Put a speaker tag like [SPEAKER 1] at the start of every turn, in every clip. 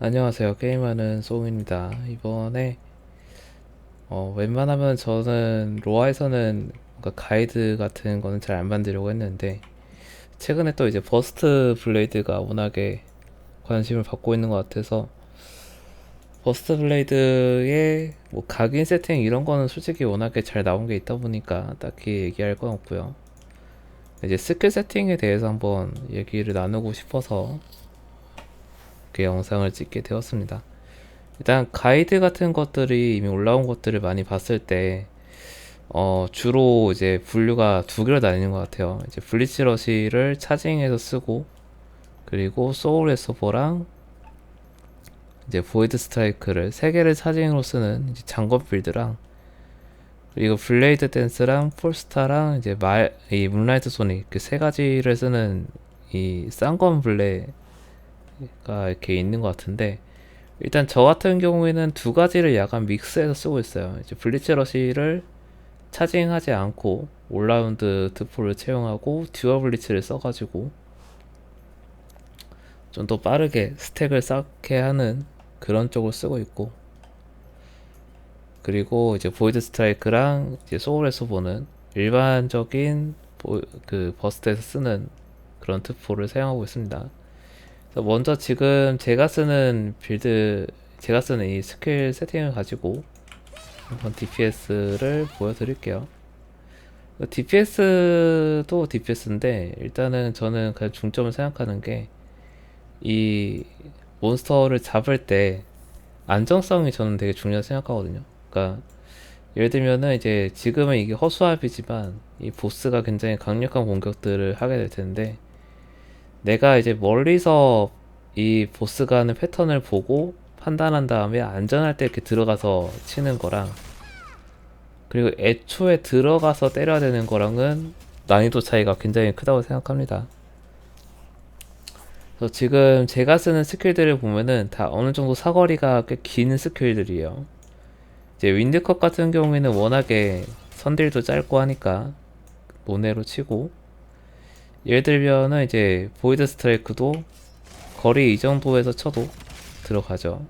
[SPEAKER 1] 안녕하세요. 게임하는 송입니다. 이번에 어, 웬만하면 저는 로아에서는 뭔가 가이드 같은 거는 잘 안 만들려고 했는데 최근에 또 이제 버스트 블레이드가 워낙에 관심을 받고 있는 것 같아서 버스트 블레이드의 뭐 각인 세팅 이런 거는 솔직히 워낙에 잘 나온 게 있다 보니까 딱히 얘기할 건 없고요. 이제 스킬 세팅에 대해서 한번 얘기를 나누고 싶어서 이렇게 영상을 찍게 되었습니다. 일단 가이드 같은 것들이 이미 올라온 것들을 많이 봤을 때 어, 주로 이제 분류가 두 개로 나뉘는 것 같아요. 이제 블리치 러시를 차징해서 쓰고 그리고 소울 에서버랑 이제 보이드 스트라이크를 세 개를 차징으로 쓰는 이제 장검 빌드랑 그리고 블레이드 댄스랑 폴스타랑 이제 말, 이 문라이트 소닉 그 세 가지를 쓰는 이 쌍검 블레 가 이렇게 있는 것 같은데 일단 저 같은 경우에는 두 가지를 약간 믹스해서 쓰고 있어요. 이제 블리츠 러시를 차징하지 않고 올라운드 드포를 채용하고 듀얼 블리츠를 써가지고 좀 더 빠르게 스택을 쌓게 하는 그런 쪽을 쓰고 있고 그리고 이제 보이드 스트라이크랑 이제 소울에서 보는 일반적인 보, 그 버스트에서 쓰는 그런 특포를 사용하고 있습니다. 먼저 지금 제가 쓰는 빌드, 제가 쓰는 이 스킬 세팅을 가지고 한번 DPS를 보여드릴게요. DPS도 DPS인데 일단은 저는 그냥 중점을 생각하는 게 이 몬스터를 잡을 때 안정성이 저는 되게 중요하다고 생각하거든요. 그러니까 예를 들면은 이제 지금은 이게 허수아비지만 이 보스가 굉장히 강력한 공격들을 하게 될 텐데 내가 이제 멀리서 이 보스가 하는 패턴을 보고 판단한 다음에 안전할 때 이렇게 들어가서 치는 거랑 그리고 애초에 들어가서 때려야 되는 거랑은 난이도 차이가 굉장히 크다고 생각합니다. 그래서 지금 제가 쓰는 스킬들을 보면은 다 어느 정도 사거리가 꽤 긴 스킬들이에요. 이제 윈드컵 같은 경우에는 워낙에 선딜도 짧고 하니까 모네로 치고 예를 들면은 이제 보이드 스트라이크도 거리 이 정도에서 쳐도 들어가죠.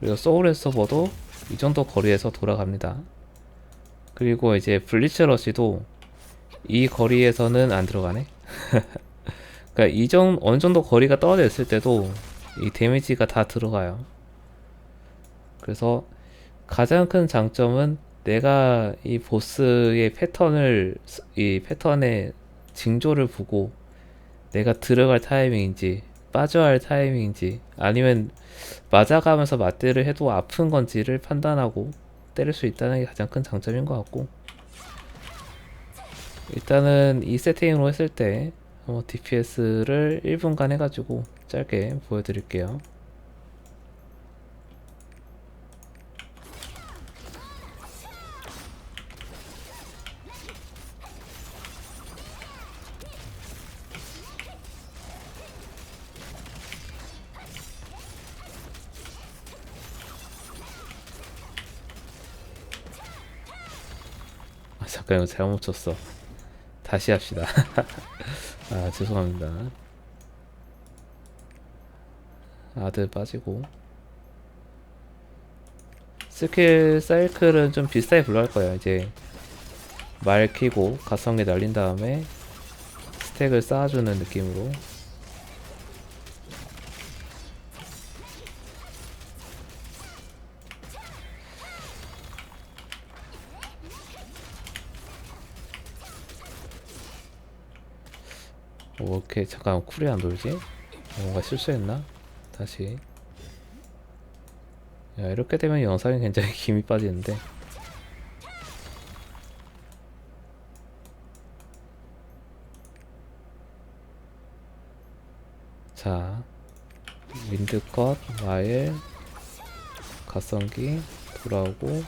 [SPEAKER 1] 그리고 소울 서버도 이 정도 거리에서 돌아갑니다. 그리고 이제 블리츠 러시도 이 거리에서는 안 들어가네. 그러니까 이 정, 어느 정도 거리가 떨어져 있을 때도 이 데미지가 다 들어가요. 그래서 가장 큰 장점은 내가 이 보스의 패턴을, 이 패턴의 징조를 보고 내가 들어갈 타이밍인지, 빠져야 할 타이밍인지, 아니면 맞아가면서 맞대를 해도 아픈 건지를 판단하고 때릴 수 있다는 게 가장 큰 장점인 것 같고, 일단은 이 세팅으로 했을 때 어, DPS를 1분간 해가지고 짧게 보여드릴게요. 잠깐 이거 잘못 쳤어. 다시 합시다. 아, 죄송합니다. 아들 빠지고. 스킬 사이클은 좀 비슷하게 굴러갈 거예요. 이제 말 키고 가성비 날린 다음에 스택을 쌓아주는 느낌으로. 오케이 잠깐 쿨이 안 돌지? 어, 뭔가 실수했나? 다시 야 이렇게 되면 영상이 굉장히 김이 빠지는데 자 윈드컷 와일 가성기 돌아오고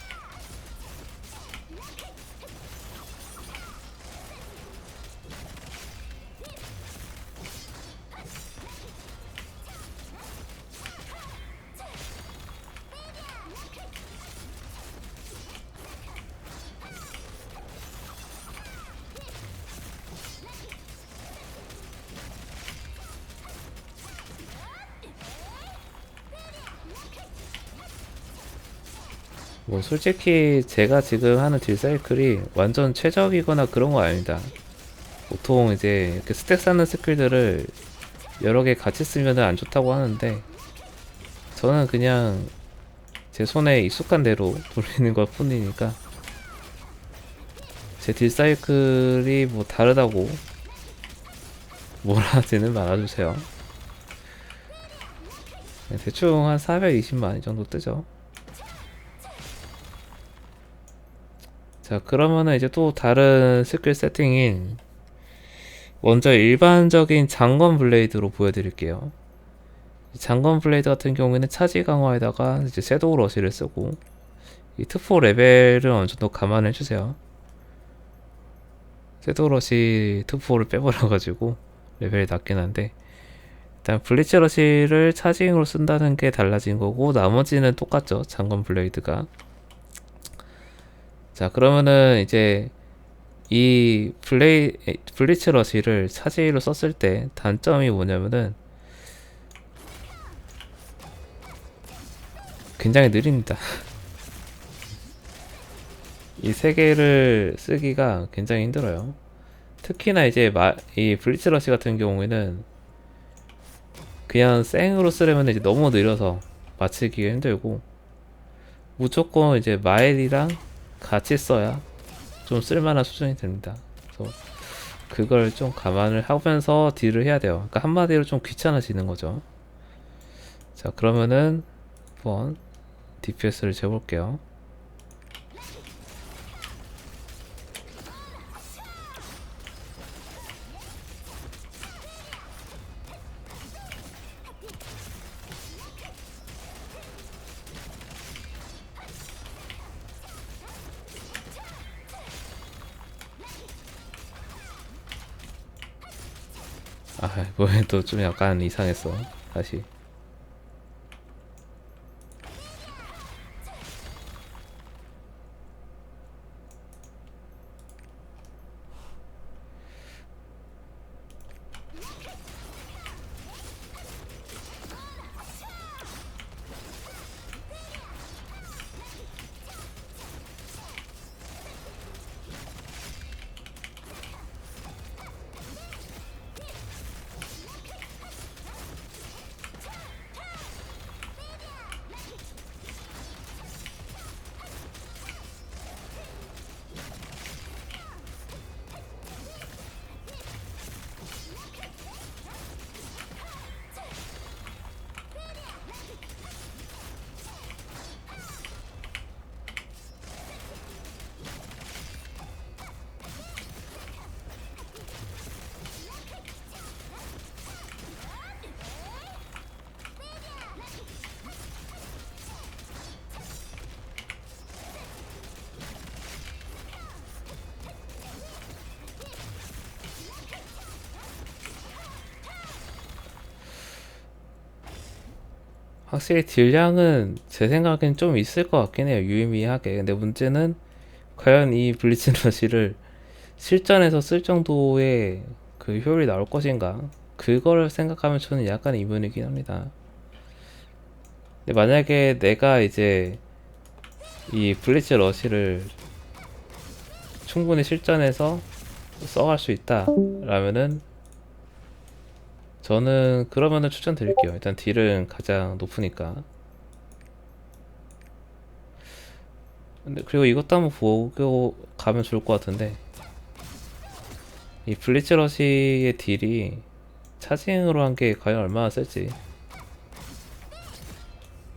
[SPEAKER 1] 뭐 솔직히 제가 지금 하는 딜 사이클이 완전 최적이거나 그런 거 아닙니다. 보통 이제 이렇게 스택 쌓는 스킬들을 여러 개 같이 쓰면 안 좋다고 하는데 저는 그냥 제 손에 익숙한 대로 돌리는 것 뿐이니까 제 딜 사이클이 뭐 다르다고 뭐라 하지는 말아주세요. 네, 대충 한 420만 이 정도 뜨죠. 자, 그러면은 이제 또 다른 스킬 세팅인 먼저 일반적인 장건 블레이드로 보여드릴게요. 이 장건 블레이드 같은 경우에는 차지 강화에다가 이제 섀도우 러시를 쓰고 이 특포 레벨을 어느 정도 감안해 주세요. 섀도우 러시 특포를 빼버려 가지고 레벨이 낮긴 한데 일단 블리츠 러시를 차징으로 쓴다는 게 달라진 거고 나머지는 똑같죠. 장건 블레이드가. 자, 그러면은 이제 이 블레이 블리츠 러시를 차지로 썼을 때 단점이 뭐냐면은 굉장히 느립니다. 이 세 개를 쓰기가 굉장히 힘들어요. 특히나 이제 마, 이 블리츠 러시 같은 경우에는 그냥 생으로 쓰려면 이제 너무 느려서 맞추기가 힘들고 무조건 이제 마일이랑 같이 써야 좀 쓸만한 수준이 됩니다. 그래서 그걸 좀 감안을 하면서 딜을 해야 돼요. 그러니까 한마디로 좀 귀찮아지는 거죠. 자, 그러면은 한번 DPS를 재볼게요. 아, 뭐야, 또 좀 약간 이상했어. 다시. 확실히 딜량은 제 생각엔 좀 있을 것 같긴 해요. 유의미하게. 근데 문제는 과연 이 블리츠 러시를 실전에서 쓸 정도의 그 효율이 나올 것인가? 그걸 생각하면 저는 약간 의문이긴 합니다. 근데 만약에 내가 이제 이 블리츠 러시를 충분히 실전에서 써갈 수 있다 라면은 저는 그러면은 추천드릴게요. 일단 딜은 가장 높으니까. 근데 그리고 이것도 한번 보고 가면 좋을 것 같은데 이 블리츠 러시의 딜이 차징으로 한 게 과연 얼마나 쓸지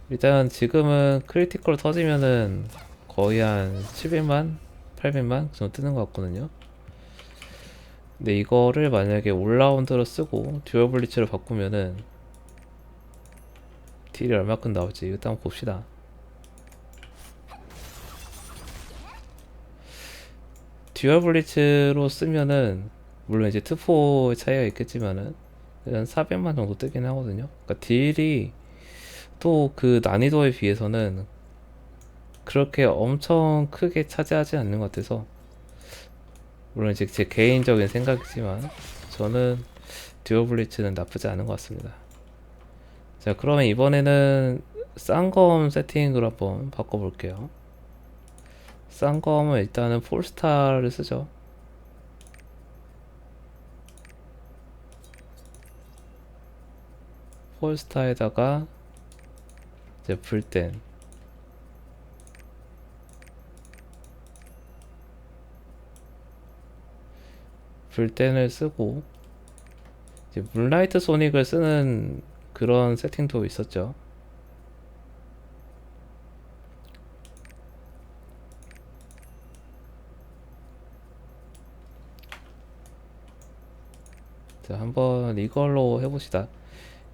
[SPEAKER 1] 일단 지금은 크리티컬 터지면은 거의 한 700만, 800만 그 정도 뜨는 것 같거든요. 근데 이거를 만약에 올라운드로 쓰고 듀얼 블리츠를 바꾸면은 딜이 얼마큼 나올지 일단 봅시다. 듀얼 블리츠로 쓰면은 물론 이제 트포의 차이가 있겠지만은 한 400만 정도 뜨긴 하거든요. 그러니까 딜이 또 그 난이도에 비해서는 그렇게 엄청 크게 차지하지 않는 것 같아서 물론 이제 제 개인적인 생각이지만 저는 듀오 블리츠는 나쁘지 않은 것 같습니다. 자 그러면 이번에는 쌍검 세팅으로 한번 바꿔볼게요. 하면 일단은 폴스타를 쓰죠. 폴스타에다가 이제 불땐 불땐을 쓰고 이제 문라이트 소닉을 쓰는 그런 세팅도 있었죠. 자, 한번 이걸로 해봅시다.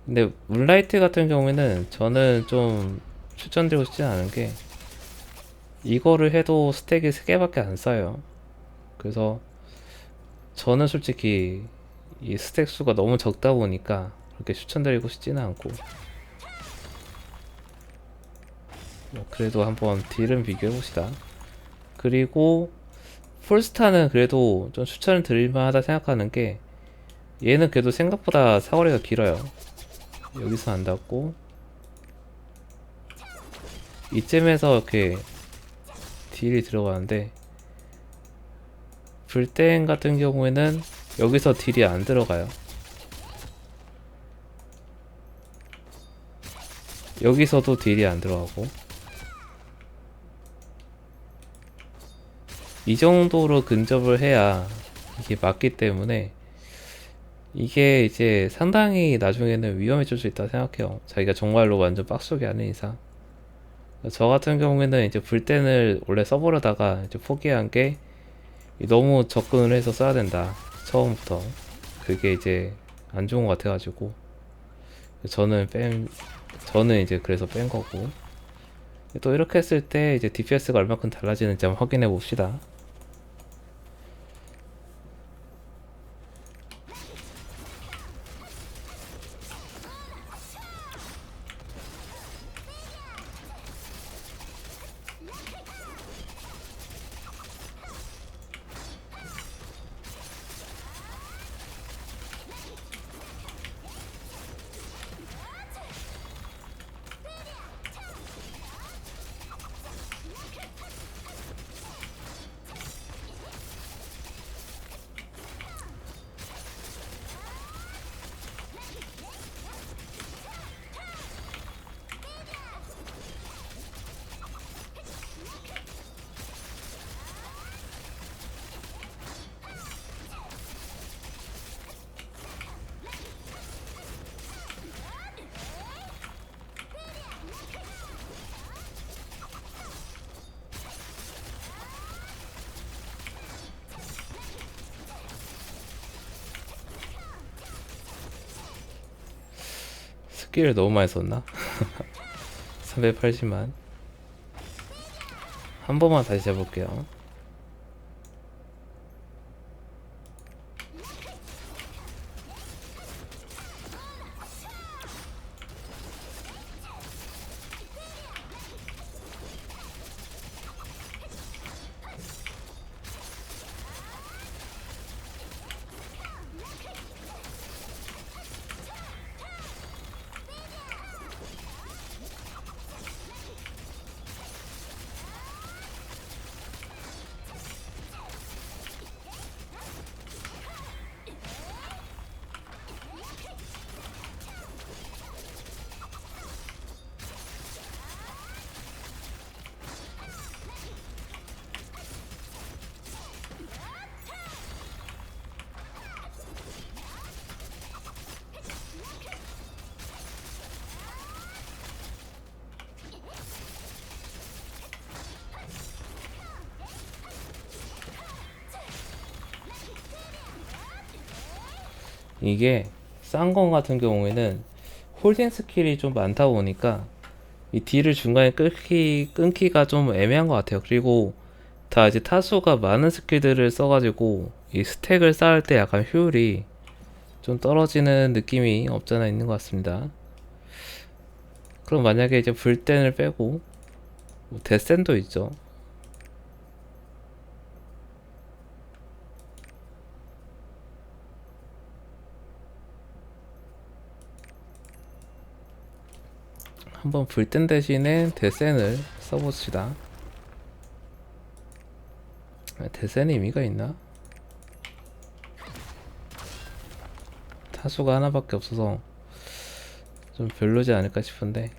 [SPEAKER 1] 근데 문라이트 같은 경우에는 저는 좀 추천드리고 싶지 않은 게 이거를 해도 스택이 3개밖에 안 쌓여요. 그래서 저는 솔직히 이 스택 수가 너무 적다 보니까 그렇게 추천드리고 싶지는 않고 뭐 그래도 한번 딜은 비교해 봅시다. 그리고 폴스타는 그래도 좀 추천을 드릴 만하다 생각하는 게 얘는 그래도 생각보다 사거리가 길어요. 여기서 안 닿고 이쯤에서 이렇게 딜이 들어가는데 불땡 같은 경우에는 여기서 딜이 안 들어가요. 여기서도 딜이 안 들어가고 이 정도로 근접을 해야 이게 맞기 때문에 이게 이제 상당히 나중에는 위험해질 수 있다 생각해요. 자기가 정말로 완전 빡속이 아닌 이상. 저 같은 경우에는 이제 불땐을 원래 써보려다가 이제 포기한 게 너무 접근을 해서 써야 된다. 처음부터. 그게 이제 안 좋은 것 같아가지고. 저는 뺀, 저는 이제 그래서 뺀 거고. 또 이렇게 했을 때 이제 DPS가 얼마큼 달라지는지 한번 확인해 봅시다. 스킬을 너무 많이 썼나? 380만. 한 번만 다시 해볼게요. 이게 싼 건 같은 경우에는 홀딩 스킬이 좀 많다 보니까 이 딜을 중간에 끊기, 끊기가 좀 애매한 것 같아요. 그리고 다 이제 타수가 많은 스킬들을 써가지고 이 스택을 쌓을 때 약간 효율이 좀 떨어지는 느낌이 없잖아 있는 것 같습니다. 그럼 만약에 이제 불땐을 빼고 뭐 데센도 있죠. 한번 불땐 대신에 데센을 써봅시다. 대세는 의미가 있나? 타수가 하나밖에 없어서 좀 별로지 않을까 싶은데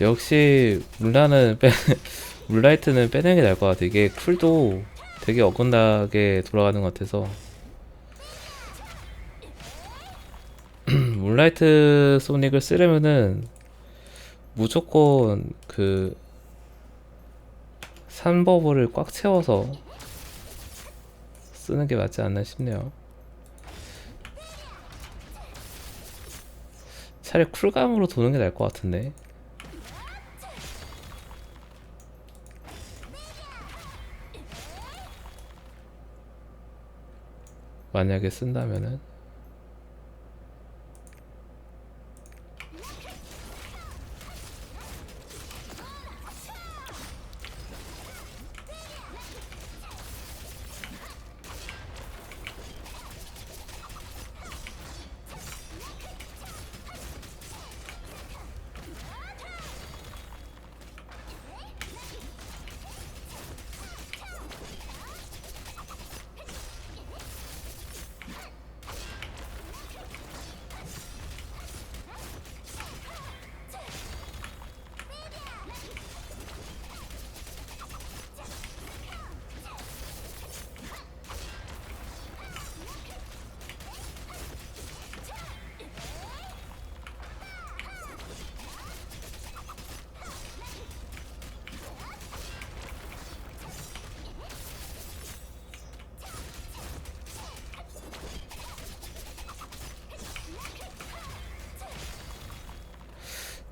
[SPEAKER 1] 역시 물라는 빼 물라이트는 빼는 게 나을 것 같아. 이게 쿨도 되게 어긋나게 돌아가는 것 같아서 물라이트 소닉을 쓰려면은 무조건 그 산버블을 꽉 채워서 쓰는 게 맞지 않나 싶네요. 차라리 쿨감으로 도는 게 나을 것 같은데. 만약에 쓴다면은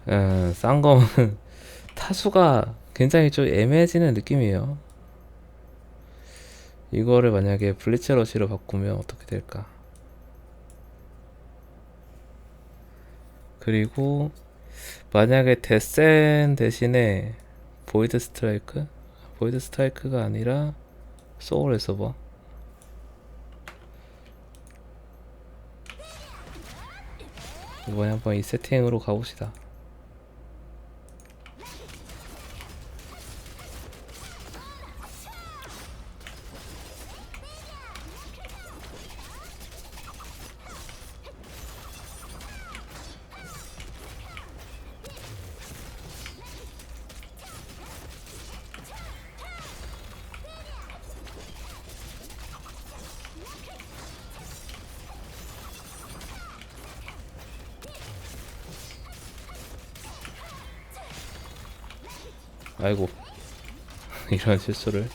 [SPEAKER 1] 음, 싼 거는 타수가 굉장히 좀 애매해지는 느낌이에요. 이거를 만약에 블리츠 러시로 바꾸면 어떻게 될까? 그리고 만약에 데센 대신에 보이드 스트라이크? 보이드 스트라이크가 아니라 소울 에서버 이번에 한번 이 세팅으로 가봅시다. 아이고. 이런 실수를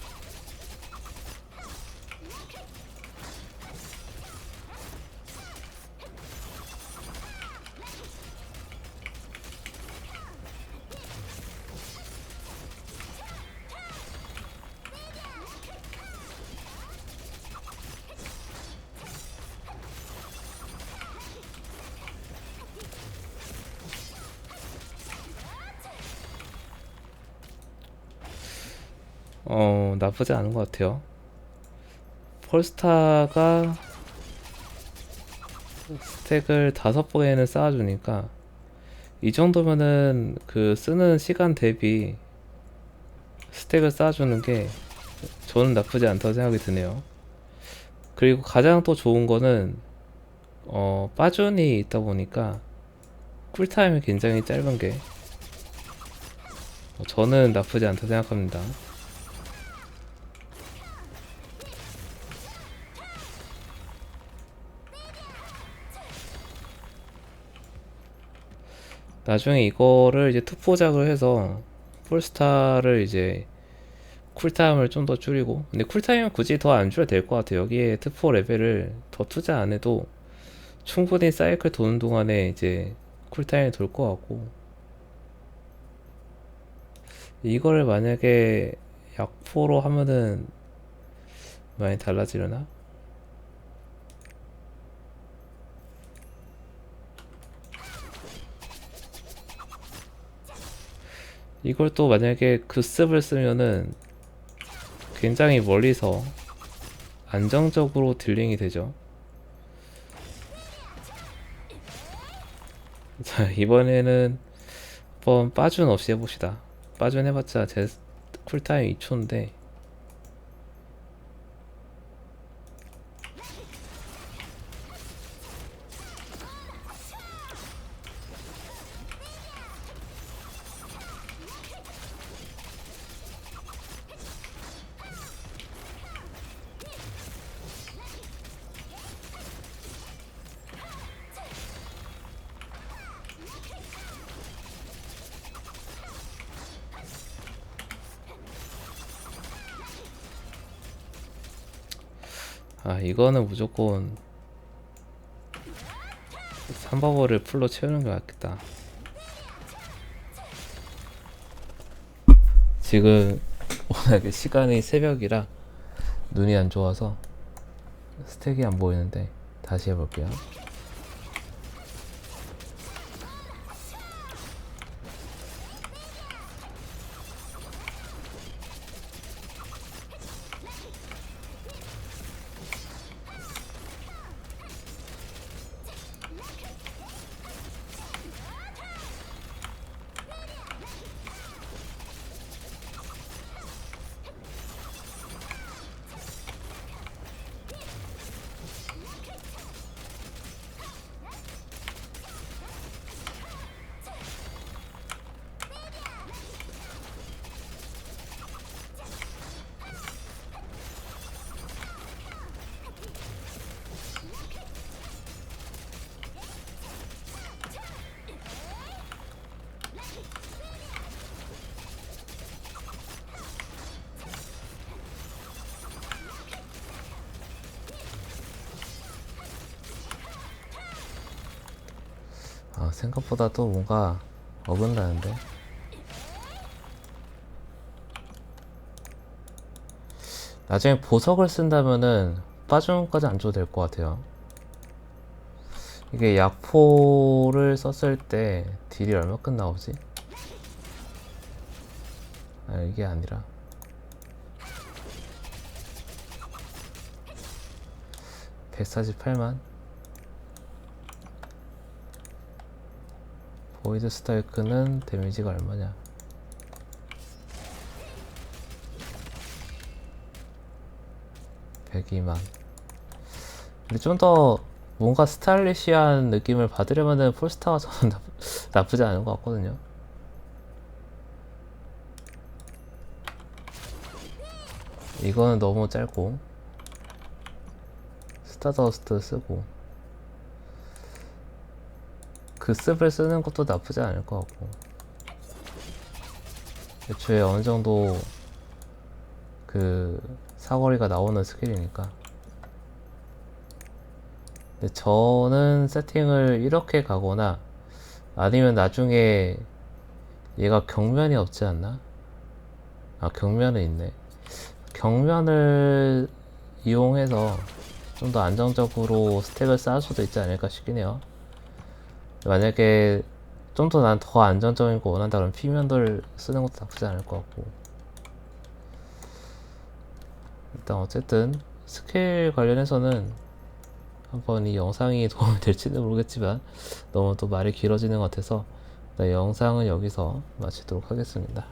[SPEAKER 1] 어 나쁘지 않은 것 같아요. 폴스타가 스택을 다섯 번에는 쌓아주니까 이 정도면은 그 쓰는 시간 대비 스택을 쌓아주는 게 저는 나쁘지 않다고 생각이 드네요. 그리고 가장 또 좋은 거는 어 빠준이 있다 보니까 쿨타임이 굉장히 짧은 게 어, 저는 나쁘지 않다 생각합니다. 나중에 이거를 이제 투포작을 해서 폴스타를 이제 쿨타임을 좀 더 줄이고 근데 쿨타임은 굳이 더 안 줄여도 될 것 같아요 여기에 트포 레벨을 더 투자 안 해도 충분히 사이클 도는 동안에 이제 쿨타임이 돌 것 같고 이거를 만약에 약포로 하면은 많이 달라지려나? 이걸 또 만약에 급습을 쓰면은 굉장히 멀리서 안정적으로 딜링이 되죠. 자, 이번에는 한번 빠준 없이 해봅시다. 빠준 해봤자 제 쿨타임 2초인데 이거는 무조건 3버버를 풀로 채우는 게 맞겠다. 지금 워낙에 시간이 새벽이라 눈이 안 좋아서 스택이 안 보이는데 다시 해볼게요 생각보다 또 뭔가 어긋나는데. 나중에 보석을 쓴다면은 빠중까지 안 줘도 될 것 같아요. 이게 약포를 썼을 때 딜이 얼마큼 나오지? 아, 이게 아니라. (148만) 보이드 스타이크는 데미지가 얼마냐? (102만) 근데 좀 더 뭔가 스타일리시한 느낌을 받으려면은 폴스타가 저는 나, 나쁘지 않은 것 같거든요. 이거는 너무 짧고. 스타더스트 쓰고 그 습을 쓰는 것도 나쁘지 않을 것 같고. 애초에 어느 정도 그 사거리가 나오는 스킬이니까. 근데 저는 세팅을 이렇게 가거나 아니면 나중에 얘가 경면이 없지 않나? 아 경면은 있네. 경면을 이용해서 좀 더 안정적으로 스택을 쌓을 수도 있지 않을까 싶긴 해요 만약에 좀 더 난 더 안정적인 거 원한다 그러면 피면들 쓰는 것도 나쁘지 않을 것 같고 일단 어쨌든 스킬 관련해서는 한번 이 영상이 도움이 될지는 모르겠지만 너무 또 말이 길어지는 것 같아서 일단 영상은 여기서 마치도록 하겠습니다.